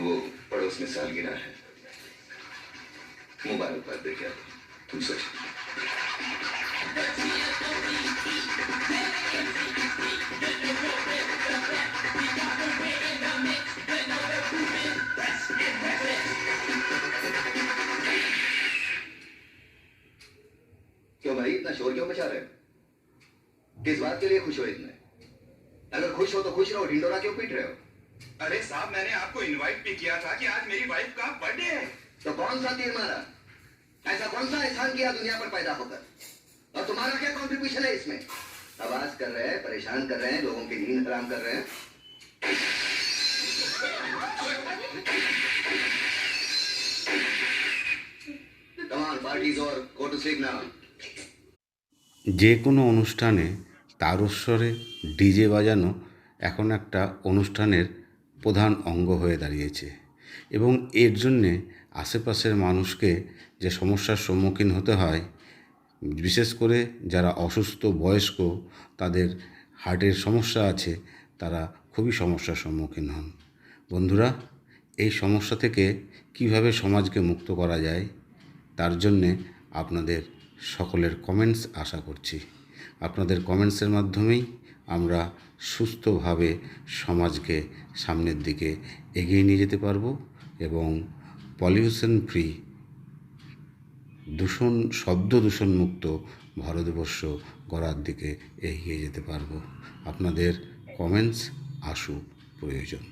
वो पड़ोस में सालगिरह है। मुबारकबाद दे क्या तुम सोच। क्यों भाई, इतना शोर क्यों मचा रहे हो? किस बात के लिए खुश हो इतने? अगर खुश हो तो खुश रहो, ढिंडोरा क्यों पीट रहे हो? अरे साहब मैंने आपको इनवाइट भी किया था कि आज मेरी वाइफ का बर्थडे है तो कौन सा तीर मारा ऐसा कौन सा एहसान किया दुनिया पर पैदा होकर और तुम्हारा क्या कंट्रीब्यूशन है इसमें आवाज कर रहे हैं परेशान कर रहे हैं लोगों की नींद हराम कर रहे हैं कमान पार्टीज और गो टू स्लीप नाउ যে কোনো অনুষ্ঠানে তারস্বরে ডিজে বাজানো এখন একটা অনুষ্ঠানের প্রধান অঙ্গ হয়ে দাঁড়িয়েছে এবং এর জন্যে আশেপাশের মানুষকে যে সমস্যার সম্মুখীন হতে হয়, বিশেষ করে যারা অসুস্থ, বয়স্ক, তাদের হার্টের সমস্যা আছে, তারা খুবই সমস্যার সম্মুখীন হন। বন্ধুরা, এই সমস্যা থেকে কীভাবে সমাজকে মুক্ত করা যায়, তার জন্যে আপনাদের সকলের কমেন্টস আশা করছি। আপনাদের কমেন্টসের মাধ্যমেই আমরা সুস্থভাবে সমাজকে সামনের দিকে এগিয়ে নিয়ে যেতে পারব এবং পলিউশন ফ্রি দূষণ, শব্দ দূষণমুক্ত ভারতবর্ষ গড়ার দিকে এগিয়ে যেতে পারব। আপনাদের কমেন্টস আসুক প্রয়োজন।